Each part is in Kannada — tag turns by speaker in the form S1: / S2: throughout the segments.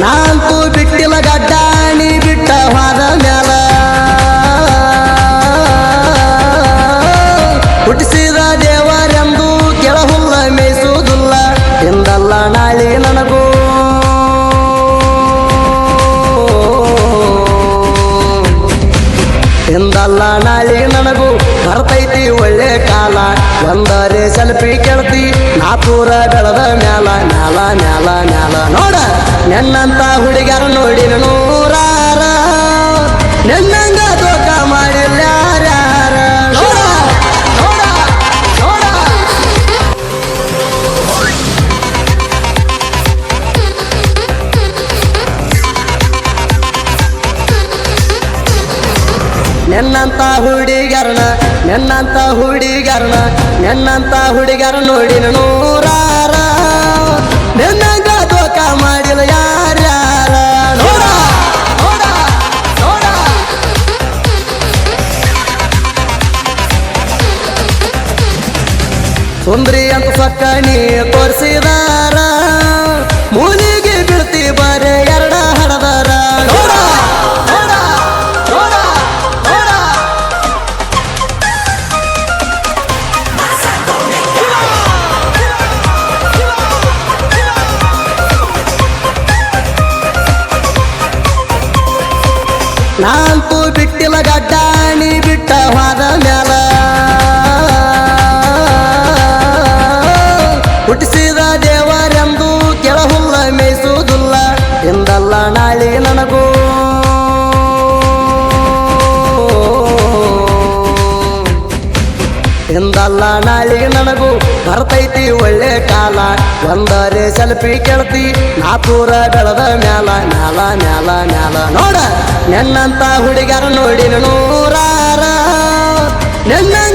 S1: ನಾಂತೂ ಬಿಟ್ಟಿಲ್ಲ ಗಡ್ಡಾಣಿ ಬಿಟ್ಟ ಹೊರ ಮ್ಯಾಲ. ಹುಟ್ಟಿಸಿದ ದೇವರೆಂದು ಕೆಳಹುಲ್ಲ ಮೇಯಿಸುವುದಿಲ್ಲ. ಎಂದಲ್ಲ ನಾಳೆ ನನಗೂ. ಎಂದಲ್ಲ ನಾಳೆ ಬರ್ತೈತಿ ಒಳ್ಳೆ ಕಾಲ. ಒಂದರೆ ಸೆಲ್ಫಿ ಕೆಳತಿ ನಾ ಪೂರ ಬೆಳೆದ ಮ್ಯಾಲ ಮ್ಯಾಲ ಮ್ಯಾಲ ಮ್ಯಾಲ. ನೋಡ, ನೆನ್ನಂತ ಹುಡುಗರ ನೋಡಿ ನೆನ್ನಂತ ಹುಡುಗರನ ನೆನ್ನಂತ ಹುಡುಗರ ನೋಡಿ ನೂರಾರ. ನೆನ್ನಂಗ ದೋಖ ಮಾಡಿಲ್ಲ ಯಾರ್ಯಾರ? ಸುಂದ್ರಿ ಅಂತ ಸಕ್ಕ ನೀ ತೋರಿಸಿದಾರ. ಮೂಲಿಗೆ ನಾಂತೂ ಬಿಟ್ಟಿಲ್ಲ ಗಡ್ಡ ನೀ ಬಿಟ್ಟ ಹೋದ ಮ್ಯಾಲ. ಹುಟ್ಟಿಸಿದ ದೇವರೆಂದು ಕೆಳಹುಲ್ಲ ಮೇಯಿಸುವುದಿಲ್ಲ. ಎಂದಲ್ಲ ನಾಳೆ ನನಗೂ. ಎಂದಲ್ಲ ನಾಳೆ ನನಗೂ ಬರ್ತೈತಿ ಒಳ್ಳೆ ಕಾಲ. ಒಂದರೆ ಸೆಲ್ಫಿ ಕೆಳತಿ ನಾಪೂರ ಬೆಳೆದ ಮ್ಯಾಲ ಮ್ಯಾಲ ಮ್ಯಾಲ ಮ್ಯಾಲ. ನೋಡ. ನೆನ್ನಂತ ಹುಡುಗರ ನೋಡಿ ನೂರಾರ. ನೆನ್ನಂಗ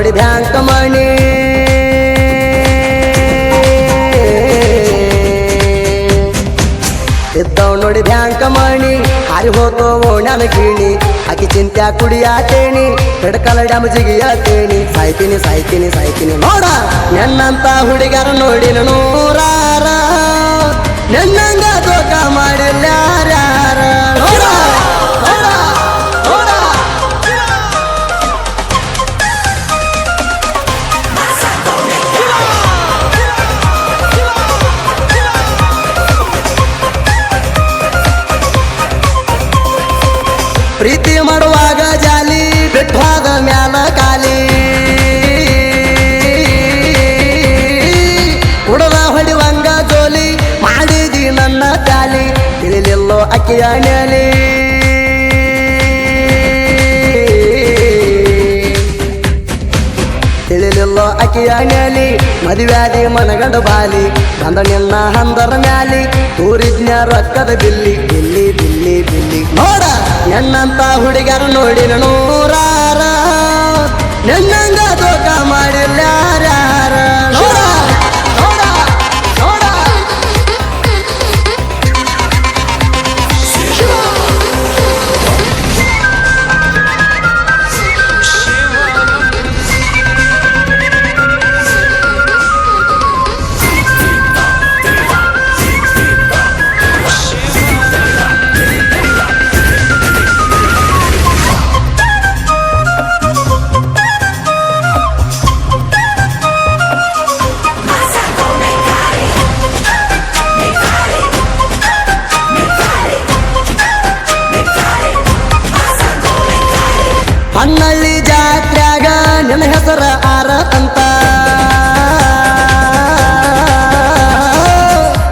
S1: ನೋಡಿ ಬ್ಯಾಂಕ್ ಮಣಿ ಎದ್ದವ್ ನೋಡಿ ಬ್ಯಾಂಕ್ ಮಣಿ ಹಾರಿ ಹೋತೋ ಓಣ್ಯಾನ ಕೀಣಿ ಆಕಿ ಚಿಂತ್ಯಾ ಕುಡಿಯಾತೇಣಿ ಹಿಡ್ಕಲ ಡ್ಯಾಮ್ ಜಿಗಿಯಾತೇಣಿ ಸಾಯ್ತೀನಿ ಸಾಯ್ತೀನಿ ಸಾಯ್ತೀನಿ ನೋಡ ನೆನ್ನಂತ ಹುಡುಗರ ನೋಡಿ ನೂರಾರ ನೆನ್ನಂಗ ದೋಖ ಮಾಡಿಲ್ಲ ಮಾಡುವಾಗ ಜಾಲಿ ಬಿಟ್ವಾದ ಮ್ಯಾಲ ಕಾಲಿ ಕುಡದ ಹೊಡಿವಂಗ ಜೋಲಿ ಮಾಡಿದಿ ನನ್ನ ತಾಲಿ ತಿಳಿಲಿಲ್ಲೋ ಅಕ್ಕಿಯ ನೆಲಿ. ಅಕ್ಕಿಯ ನೆಲಿ ಮದುವ್ಯಾದಿ ಮನಗಂಡ ಬಾಲಿ ಬಂದ ನಿನ್ನ ಹಂದರ ಮ್ಯಾಲಿ ತೂರಿದ್ನ ರೊಕ್ಕದ ಬಿಲ್ಲಿ ಬಿಲ್ಲಿ ಬಿಲ್ಲಿ ಬಿಲ್ಲಿ. ನೋಡ ಎನ್ನಂತ ಹುಡುಗರು ನೋಡಿ ನೂರಾರ. ನೆನ್ನಂಗ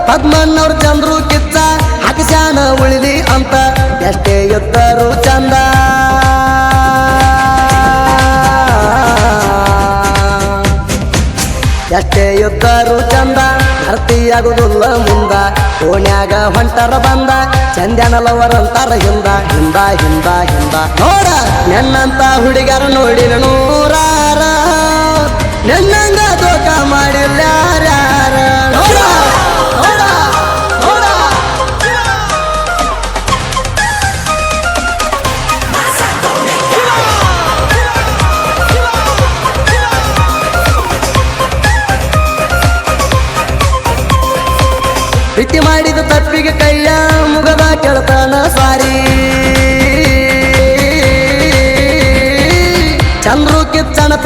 S1: ಪದ್ಮಣ್ಣವ್ರ ಚಂದ್ರು ಕಿಚ್ಚ ಹಾಕಿಸ್ಯಾನ ಉಳಿದಿ ಅಂತ, ಎಷ್ಟೇ ಎತ್ತರು ಚಂದ. ಎಷ್ಟೇ ಎತ್ತರು ಚಂದ ಭರ್ತಿಯಾಗುದಿಲ್ಲ ಮುಂದ. ಓಣ್ಯಾಗ ಹೊಂಟರ ಬಂದ, ಚಂದ್ಯಾನಲವರಂತಾರ ಹಿಂದ. ಹಿಂದ ಹಿಂದ ಹಿಂದ. ನೋಡ, ನೆನ್ನಂತ ಹುಡುಗರ ನೋಡಿರ ನೂರಾರ. ನೆನ್ನಂಗ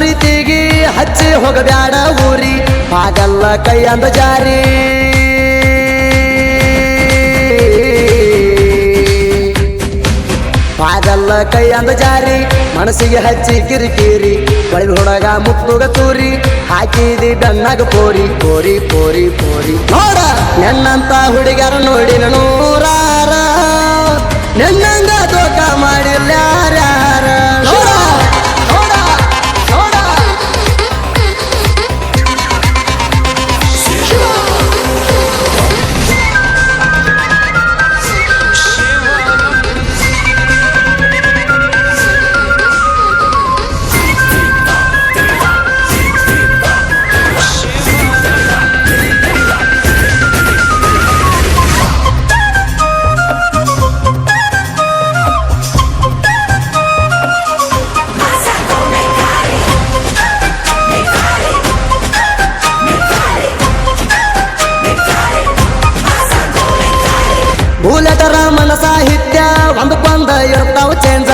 S1: ಪ್ರೀತಿಗೆ ಹಚ್ಚಿ ಹೋಗಬ್ಯಾಡ ಊರಿ. ಹಾಗಲ್ಲ ಕೈಯಂದ ಜಾರಿ. ಹಾಗಲ್ಲ ಕೈ ಅಂದ ಜಾರಿ. ಮನಸ್ಸಿಗೆ ಹಚ್ಚಿ ಕಿರಿಕಿರಿ. ಬಳಿ ಹುಡುಗ ಮುತ್ತುಗ ತೂರಿ. ಹಾಕಿದಿ ಬೆನ್ನಾಗ ಪೋರಿ ಪೋರಿ ಪೋರಿ ಪೋರಿ. ನೋಡ, ನೆನ್ನಂತ ಹುಡುಗರ ನೋಡಿ ನೂರಾರ. ನೆನ್ನಂಗ ದೋಖ ಮಾಡಿಲ್ಲ ಒಂದಕ್ಕೊಂದ ಇರ್ತಾವ ಚೇಂಜ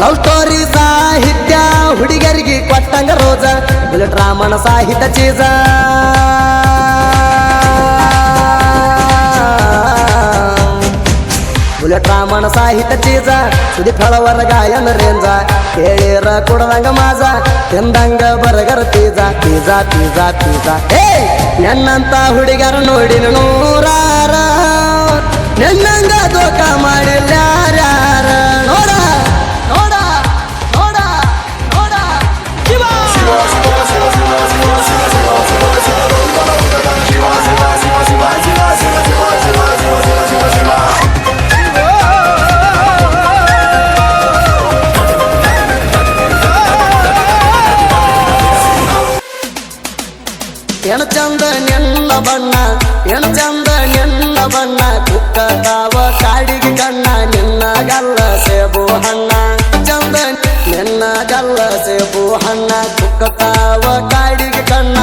S1: ಲವ್ ಸ್ಟೋರಿ ಸಾಹಿತ್ಯ ಹುಡುಗರಿಗೆ ಕೊಟ್ಟಂಗ ರೋಜ. ಬುಲೆಟ್ ರಾಮನ ಸಾಹಿತ್ಯ ಚೀಜ ರಾಮನ ಸಾಹಿತ್ಯ ಚೀಜ ಸುದಿ ಫಳವರ ಗಾಯನ ರೇಂಜ. ಕೇಳಿರ ಕುಡದಂಗ ಮಾಜ, ತಿಂದಂಗ ಬರಗರ ತೀಜ. ತೀಜ ತೀಜ ತೀಜ. ಏ ನನ್ನಂತ ಹುಡುಗರ ನೋಡಿನ ನೂರಾರ. ನೆನ್ನಂಗ ದೋಖ ಮಾಡಿಲ್ಲ. ಎಣ ಚಂದ ನೆಲ್ಲ ಬಣ್ಣ ಎಣ ಚಂದ ನೆಲ್ಲ ಬಣ್ಣ ಕುಕ್ಕದಾವ ಕಾಡಿಗೆ ಕಣ್ಣ, ನಿನ್ನ ಗಲ್ಲ ಸೇಬು ಹಣ್ಣ. ಚಂದ ನಿನ್ನ ಗಲ್ಲ ಸೇಬು ಹಣ್ಣ ಕುಕ್ಕತಾವ ಕಾಡಿಗೆ ಕಣ್ಣ